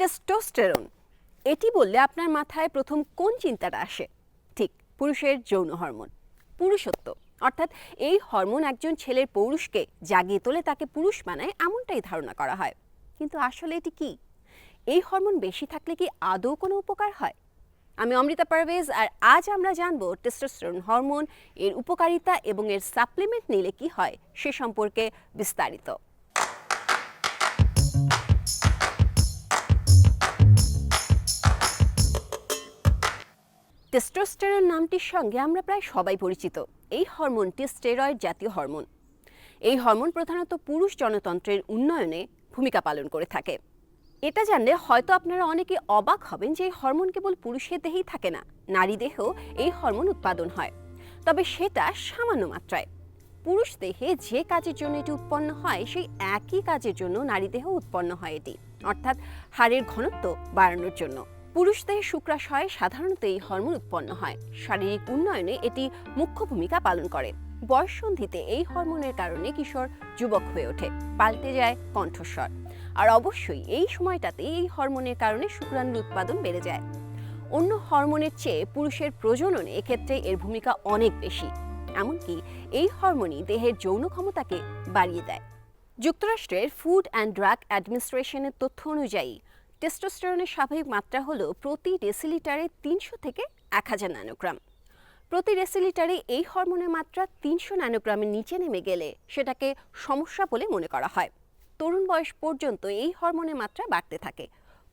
Testosterone এটি বললে আপনার মাথায় প্রথম কোন চিন্তাটা আসে? ঠিক, পুরুষের যৌন হরমোন, পুরুষত্ব। অর্থাৎ এই হরমোন একজন ছেলের পৌরুষকে জাগিয়ে তোলে, তাকে পুরুষ বানায় এমনটাই ধারণা করা হয়। কিন্তু আসলে এটি কি? এই হরমোন বেশি থাকলে কি আদৌ কোনো উপকার হয়? আমি অমৃতা পারভেজ, আর আজ আমরা জানব টেস্টোস্টেরন হরমোন, এর উপকারিতা এবং এর সাপ্লিমেন্ট নিলে কি হয়, সে সম্পর্কে বিস্তারিত। টেস্টোস্টেরন নামটির সঙ্গে আমরা প্রায় সবাই পরিচিত। এই হরমোনটি স্টেরয়েড জাতীয় হরমোন। এই হরমোন প্রধানত পুরুষ জনতন্ত্রের উন্নয়নে ভূমিকা পালন করে থাকে। এটা জানলে হয়তো আপনারা অনেকে অবাক হবেন যে এই হরমোন কেবল পুরুষের দেহেই থাকে না, নারী দেহেও এই হরমোন উৎপাদন হয়। তবে সেটা সামান্য মাত্রায়। পুরুষ দেহে যে কাজের জন্য এটি উৎপন্ন হয়, সেই একই কাজের জন্য নারী দেহ উৎপন্ন হয় এটি, অর্থাৎ হাড়ের ঘনত্ব বাড়ানোর জন্য। পুরুষ দেহে শুক্রাশয়ে সাধারণত এই হরমোন উৎপন্ন হয়। শারীরিক উন্নয়নে এটি মুখ্য ভূমিকা পালন করে। বয়ঃসন্ধিতে এই হরমোনের কারণে কিশোর যুবক হয়ে ওঠে, পাল্টে যায় কণ্ঠস্বর। আর অবশ্যই এই সময়টাতে এই হরমোনের কারণে শুক্রাণুর উৎপাদন বেড়ে যায়। অন্য হরমোনের চেয়ে পুরুষের প্রজননে এক্ষেত্রে এর ভূমিকা অনেক বেশি। এমনকি এই হরমোনই দেহের যৌন ক্ষমতাকে বাড়িয়ে দেয়। যুক্তরাষ্ট্রের ফুড অ্যান্ড ড্রাগ অ্যাডমিনিস্ট্রেশনের তথ্য অনুযায়ী টেস্টোস্টেরনের স্বাভাবিক মাত্রা হলো প্রতি ডেসিলিটারে তিনশো থেকে এক হাজার ন্যানোগ্রাম প্রতি ডেসিলিটারে এই হরমোনের মাত্রা তিনশো ন্যানোগ্রামের নিচে নেমে গেলে সেটাকে সমস্যা বলে মনে করা হয়। তরুণ বয়স পর্যন্ত এই হরমোনের মাত্রা বাড়তে থাকে।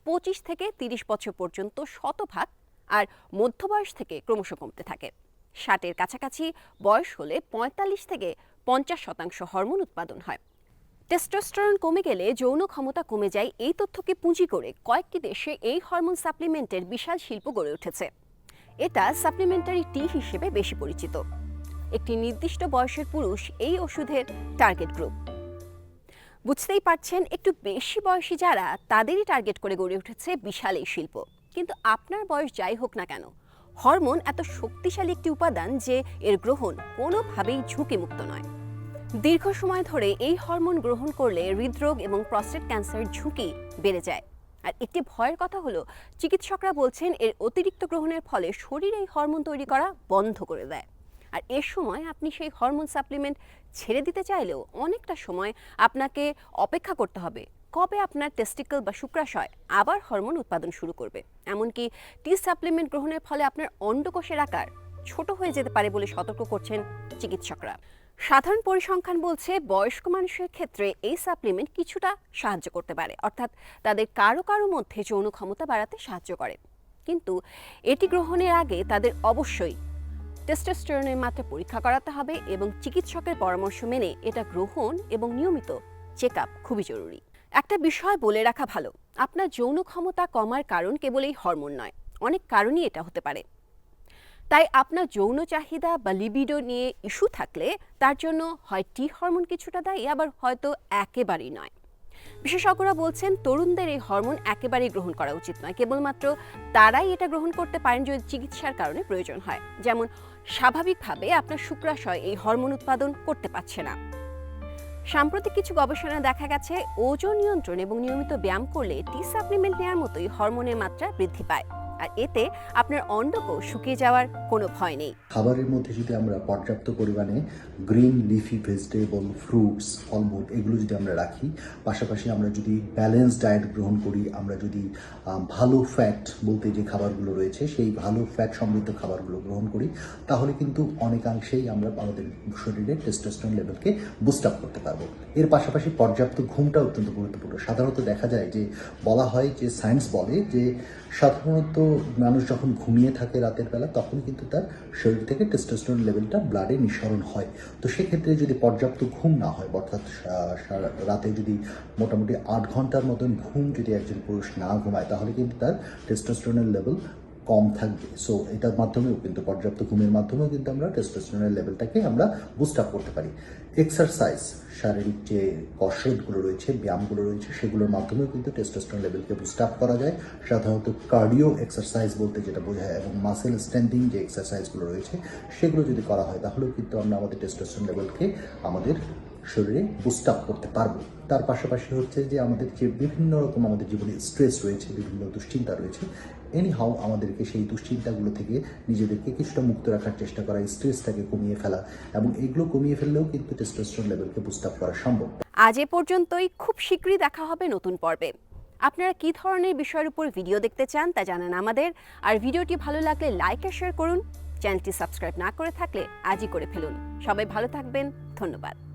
পঁচিশ থেকে তিরিশ বছর পর্যন্ত শতভাগ আর মধ্য বয়স থেকে ক্রমশ কমতে থাকে। ষাটের কাছাকাছি বয়স হলে পঁয়তাল্লিশ থেকে পঞ্চাশ শতাংশ হরমোন উৎপাদন হয়। টেস্টোস্টেরন কমে গেলে যৌন ক্ষমতা কমে যায়। এই তথ্যকে পুঁজি করে কয়েকটি দেশে এই হরমোন সাপ্লিমেন্টের বিশাল শিল্প গড়ে উঠেছে। এটা সাপ্লিমেন্টারি টি হিসেবে বেশি পরিচিত। একটি নির্দিষ্ট বয়সের পুরুষ এই ওষুধের টার্গেট গ্রুপ। বুঝতেই পারছেন, একটু বেশি বয়সী যারা তাদেরই টার্গেট করে গড়ে উঠেছে বিশাল এই শিল্প। কিন্তু আপনার বয়স যাই হোক না কেন, হরমোন এত শক্তিশালী একটি উপাদান যে এর গ্রহণ কোনোভাবেই ঝুঁকিমুক্ত নয়। দীর্ঘ সময় ধরে এই হরমোন গ্রহণ করলে হৃদরোগ এবং প্রস্টেট ক্যান্সারের ঝুঁকি বেড়ে যায়। আর একটি ভয়ের কথা হলো, চিকিৎসকরা বলছেন এর অতিরিক্ত গ্রহণের ফলে শরীর এই হরমোন তৈরি করা বন্ধ করে দেয়। আর এ সময় আপনি সেই হরমোন সাপ্লিমেন্ট ছেড়ে দিতে চাইলেও অনেকটা সময় আপনাকে অপেক্ষা করতে হবে। কবে আপনার টেস্টিকল বা শুক্রাশয় আবার হরমোন উৎপাদন শুরু করবে? এমনকি টি সাপ্লিমেন্ট গ্রহণের ফলে আপনার অন্ডকোষের আকার ছোট হয়ে যেতে পারে বলে সতর্ক করছেন চিকিৎসকরা। সাধারণ পরিসংখ্যান বলছে বয়স্ক মানুষের ক্ষেত্রে এই সাপ্লিমেন্ট কিছুটা সাহায্য করতে পারে। অর্থাৎ তাদের কারও কারও মধ্যে যৌন ক্ষমতা বাড়াতে সাহায্য করে। কিন্তু এটি গ্রহণের আগে তাদের অবশ্যই টেস্টোস্টেরনের মাত্রা পরীক্ষা করাতে হবে এবং চিকিৎসকের পরামর্শ মেনে এটা গ্রহণ এবং নিয়মিত চেক আপ খুবই জরুরি। একটা বিষয় বলে রাখা ভালো, আপনার যৌন ক্ষমতা কমার কারণ কেবল এই হরমোন নয়, অনেক কারণই এটা হতে পারে। তাই আপনার যৌন চাহিদা বা লিবিডো নিয়ে ইস্যু থাকলে তার জন্য হয় টি হরমোন কিছুটা দায়ী, আবার হয়তো একেবারেই নয়। বিশেষজ্ঞরা বলছেন তরুণদের এই হরমোন একেবারেই গ্রহণ করা উচিত নয়। কেবলমাত্র তারাই এটা গ্রহণ করতে পারেন যদি চিকিৎসার কারণে প্রয়োজন হয়। যেমন স্বাভাবিকভাবে আপনার শুক্রাশয় এই হরমোন উৎপাদন করতে পারছে না। সাম্প্রতিক কিছু গবেষণা দেখা গেছে, ওজন নিয়ন্ত্রণ এবং নিয়মিত ব্যায়াম করলে টি সাপ্লিমেন্ট নেওয়ার মতোই হরমোনের মাত্রা বৃদ্ধি পায়। আর এতে আপনার অন্ডকোষ শুকিয়ে যাওয়ার কোনো ভয় নেই। খাবারের মধ্যে যদি আমরা পর্যাপ্ত পরিমাণে গ্রিন লিফি ভেজিটেবল, ফ্রুটস, ফলমূল এগুলো যদি আমরা রাখি, পাশাপাশি আমরা যদি ব্যালেন্স ডায়েট গ্রহণ করি, আমরা যদি ভালো ফ্যাট বলতে যে খাবারগুলো রয়েছে, সেই ভালো ফ্যাট সমৃদ্ধ খাবারগুলো গ্রহণ করি, তাহলে কিন্তু অনেকাংশেই আমরা আমাদের শরীরে টেস্টোস্টেরন লেভেলকে বুস্ট আপ করতে পারব। এর পাশাপাশি পর্যাপ্ত ঘুমটা অত্যন্ত গুরুত্বপূর্ণ। সাধারণত দেখা যায় যে, বলা হয় যে সায়েন্স বলে যে, সাধারণত মানুষ যখন ঘুমিয়ে থাকে রাতের বেলা, তখন কিন্তু তার শরীর থেকে টেস্টোস্টেরন লেভেলটা ব্লাডে নিঃসরণ হয়। তো সেক্ষেত্রে যদি পর্যাপ্ত ঘুম না হয়, অর্থাৎ রাতে যদি মোটামুটি আট ঘণ্টার মতন ঘুম যদি একজন পুরুষ না ঘুমায়, তাহলে কিন্তু তার টেস্টোস্টেরনের লেভেল কম থাকবে। সো এটার মাধ্যমেও কিন্তু, পর্যাপ্ত ঘুমের মাধ্যমেও কিন্তু আমরা টেস্টোস্টেরনের লেভেলটাকে আমরা বুস্ট আপ করতে পারি। এক্সারসাইজ শারীরিক যে কসরতগুলো রয়েছে, ব্যায়ামগুলো রয়েছে, সেগুলোর মাধ্যমেও কিন্তু টেস্টোস্টেরন লেভেলকে বুস্ট আপ করা যায়। সাধারণত কার্ডিও এক্সারসাইজ বলতে যেটা বোঝায় এবং মাসেল স্ট্যান্ডিং যে এক্সারসাইজগুলো রয়েছে, সেগুলো যদি করা হয়, তাহলেও কিন্তু আমরা আমাদের টেস্টোস্টেরন লেভেলকে আমাদের শরীরে বুস্ট আপ করতে পারব। তার পাশাপাশি হচ্ছে যে আমাদের যে বিভিন্ন রকম আমাদের জীবনে স্ট্রেস রয়েছে, বিভিন্ন দুশ্চিন্তা রয়েছে। এনি হাউ আমাদেরকে সেই দুশ্চিন্তাগুলো থেকে নিজেদেরকে কিছুটা মুক্ত রাখার চেষ্টা করা স্ট্রেসটাকে কমিয়ে ফেলা এবং এগুলো কমিয়ে ফেললেও কিন্তু টেস্টোস্টেরন লেভেলকে বুস্ট আপ করা সম্ভব। আজ এ পর্যন্তই। খুব শীঘ্রই দেখা হবে নতুন পর্বে। আপনারা কী ধরনের বিষয়ের উপর ভিডিও দেখতে চান তা জানান আমাদের। আর ভিডিওটি ভালো লাগলে লাইক আর শেয়ার করুন। চ্যানেলটি সাবস্ক্রাইব না করে থাকলে আজই করে ফেলুন। সবাই ভালো থাকবেন। ধন্যবাদ।